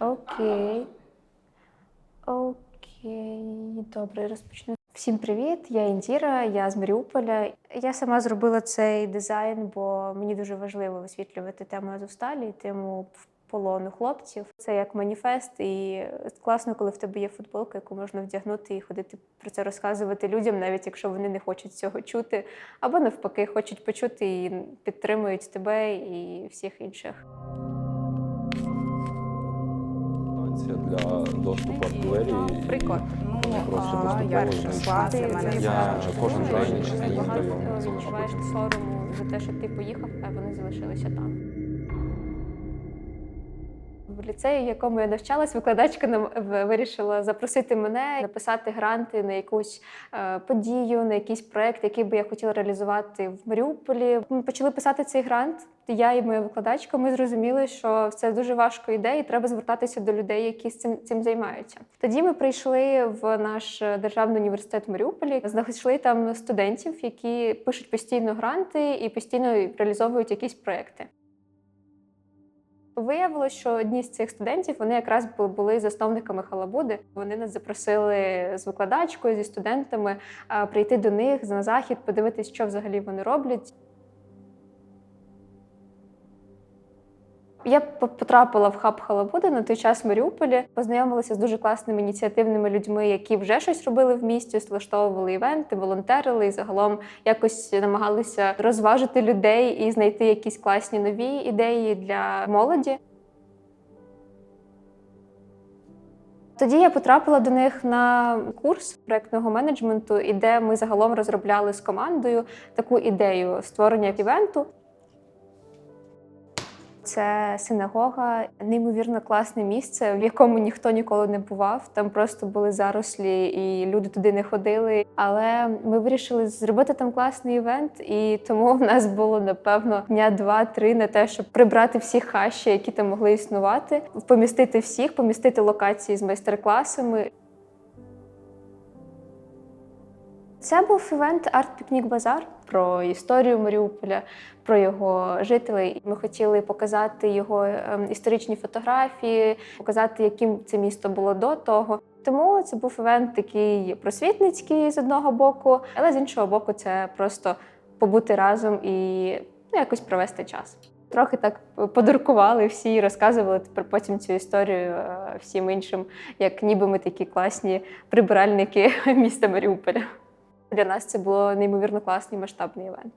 Окей. Окей, добре, розпочну. Всім привіт! Я Індіра, я з Маріуполя. Я сама зробила цей дизайн, бо мені дуже важливо висвітлювати тему Азовсталі, тему полону хлопців. Це як маніфест, і класно, коли в тебе є футболка, яку можна вдягнути і ходити про це розказувати людям, навіть якщо вони не хочуть цього чути, або навпаки, хочуть почути і підтримують тебе і всіх інших. Станція для доступу артилерії. Прикольно. Вони просто а, поступово як знищують. для мене Я це кожен день багато відчуваєш сорому за те, що ти поїхав, а вони залишилися там. В ліцеї, в якому я навчалась, викладачка нам вирішила запросити мене написати гранти на якусь е, подію, на якийсь проект, який би я хотіла реалізувати в Маріуполі. Ми почали писати цей грант. Я і моя викладачка. Ми зрозуміли, що це дуже важко ідея, і треба звертатися до людей, які цим цим займаються. Тоді ми прийшли в наш державний університет в Маріуполі, знайшли там студентів, які пишуть постійно гранти і постійно реалізовують якісь проекти. Виявилося, що одні з цих студентів вони якраз були засновниками халабуди. Вони нас запросили з викладачкою, зі студентами прийти до них на захід, подивитись, що взагалі вони роблять. Я потрапила в хаб Халабуди на той час в Маріуполі, познайомилася з дуже класними ініціативними людьми, які вже щось робили в місті, влаштовували івенти, волонтерили і загалом якось намагалися розважити людей і знайти якісь класні нові ідеї для молоді. Тоді я потрапила до них на курс проектного менеджменту, і де ми загалом розробляли з командою таку ідею створення івенту. Це синагога, неймовірно класне місце, в якому ніхто ніколи не бував. Там просто були зарослі, і люди туди не ходили. Але ми вирішили зробити там класний івент, і тому в нас було напевно дня два-три на те, щоб прибрати всі хащі, які там могли існувати, помістити всіх, помістити локації з майстер-класами. Це був івент Арт Пікнік Базар про історію Маріуполя, про його жителей. Ми хотіли показати його ем, історичні фотографії, показати, яким це місто було до того. Тому це був івент такий просвітницький з одного боку, але з іншого боку, це просто побути разом і ну, якось провести час. Трохи так подуркували всі розказували тепер потім цю історію е, всім іншим, як ніби ми такі класні прибиральники міста Маріуполя. Для нас це було неймовірно класний масштабний івент.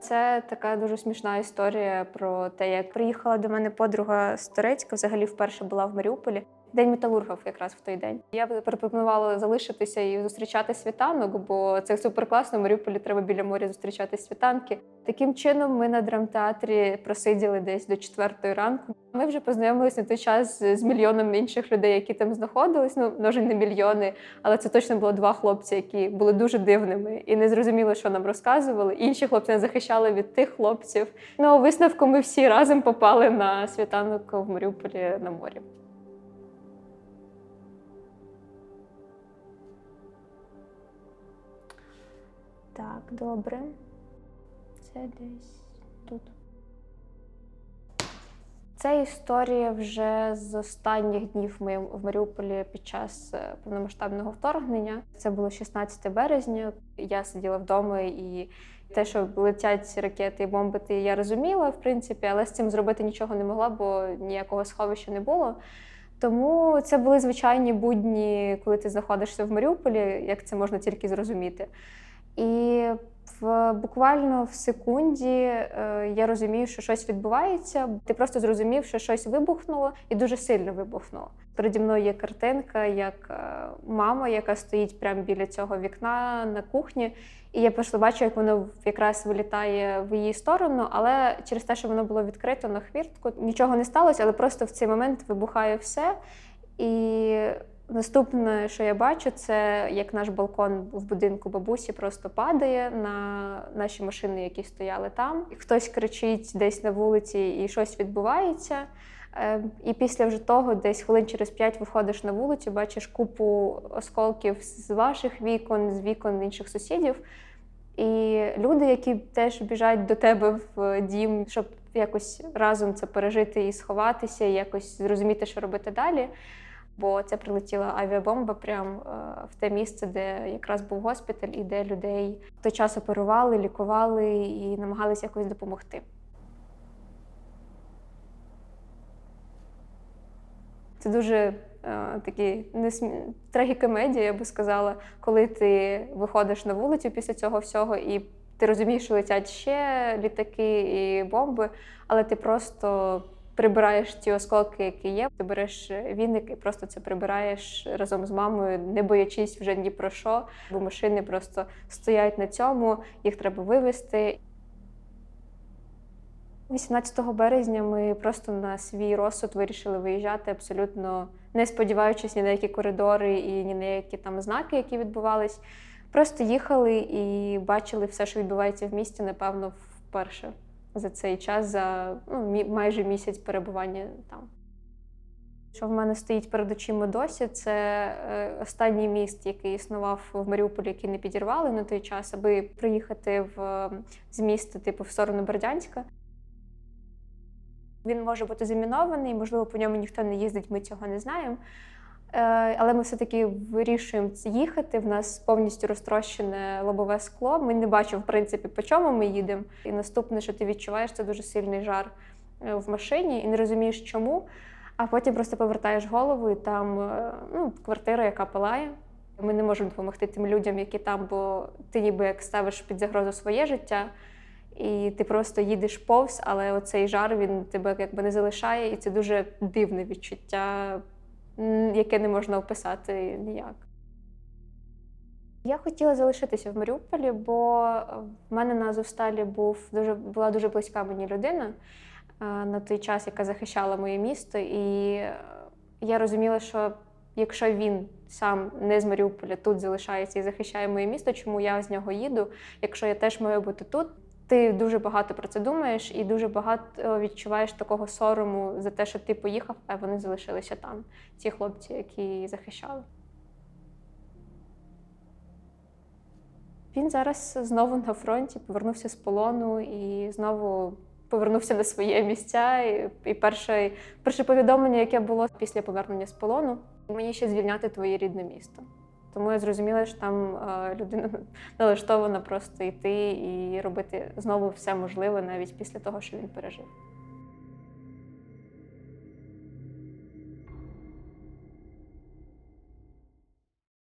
Це така дуже смішна історія про те, як приїхала до мене подруга з Турецька, взагалі вперше була в Маріуполі. День металургів якраз в той день. Я пропонувала залишитися і зустрічати світанок, бо це супер класно. В Маріуполі треба біля моря зустрічати світанки. Таким чином, ми на драмтеатрі просиділи десь до четвертої ранку. Ми вже познайомилися на той час з мільйоном інших людей, які там знаходились. Ну може не мільйони, але це точно було два хлопці, які були дуже дивними і не зрозуміли, що нам розказували. Інші хлопці нас захищали від тих хлопців. Ну, висновку ми всі разом попали на світанок в Маріуполі на морі. Так, добре. Це десь тут. Це історія вже з останніх днів в Маріуполі під час е, повномасштабного вторгнення. Це було 16 березня. Я сиділа вдома і те, що летять ракети і бомбити, я розуміла, в принципі, але з цим зробити нічого не могла, бо ніякого сховища не було. Тому це були звичайні будні, коли ти знаходишся в Маріуполі, як це можна тільки зрозуміти. І в буквально в секунді е, я розумію, що щось відбувається. Ти просто зрозумів, що щось вибухнуло і дуже сильно вибухнуло. Переді мною є картинка, як е, мама, яка стоїть прямо біля цього вікна на кухні. І я просто бачу, як воно якраз вилітає в її сторону, але через те, що воно було відкрито на хвіртку, нічого не сталося, але просто в цей момент вибухає все. І Наступне, що я бачу, це як наш балкон в будинку бабусі просто падає на наші машини, які стояли там. Хтось кричить десь на вулиці, і щось відбувається. Е, І після вже того, десь хвилин через п'ять виходиш на вулицю, бачиш купу осколків з ваших вікон, з вікон інших сусідів. І люди, які теж біжать до тебе в дім, щоб якось разом це пережити і сховатися, і якось зрозуміти, що робити далі. Бо це прилетіла авіабомба прямо в те місце, де якраз був госпіталь, і де людей в той час оперували, лікували і намагалися якось допомогти. Це дуже е, такі несмі... трагікомедія, я би сказала, коли ти виходиш на вулицю після цього всього, і ти розумієш, що летять ще літаки і бомби, але ти просто прибираєш ті осколки, які є. Ти береш віник і просто це прибираєш разом з мамою, не боячись вже ні про що, бо машини просто стоять на цьому, їх треба вивезти. 18 березня ми просто на свій розсуд вирішили виїжджати, абсолютно не сподіваючись ні на які коридори і ні на які там знаки, які відбувались. Просто їхали і бачили все, що відбувається в місті, напевно, вперше за цей час, за ну, майже місяць перебування там. Що в мене стоїть перед очима досі, це е, останній міст, який існував в Маріуполі, який не підірвали на той час, аби приїхати в, з міста, типу, в сторону Бердянська. Він може бути замінований, можливо, по ньому ніхто не їздить, ми цього не знаємо. Е, Але ми все-таки вирішуємо їхати. В нас повністю розтрощене лобове скло. Ми не бачимо, в принципі, по чому ми їдемо. І наступне, що ти відчуваєш, це дуже сильний жар е, в машині і не розумієш, чому. А потім просто повертаєш голову, і там е, ну, квартира, яка палає. Ми не можемо допомогти тим людям, які там, бо ти ніби як ставиш під загрозу своє життя, і ти просто їдеш повз, але оцей жар він тебе якби не залишає, і це дуже дивне відчуття, яке не можна описати ніяк. Я хотіла залишитися в Маріуполі, бо в мене на Азовсталі був дуже була дуже близька мені людина е, на той час, яка захищала моє місто. І е, я розуміла, що якщо він сам не з Маріуполя тут залишається і захищає моє місто, чому я з нього їду, якщо я теж маю бути тут. Ти дуже багато про це думаєш і дуже багато відчуваєш такого сорому за те, що ти поїхав, а вони залишилися там, ті хлопці, які захищали. Він зараз знову на фронті повернувся з полону і знову повернувся на своє місця. І, і перше, перше повідомлення, яке було після повернення з полону, мені ще звільняти твоє рідне місто. Тому я зрозуміла, що там е, людина налаштована просто йти і робити знову все можливе навіть після того, що він пережив.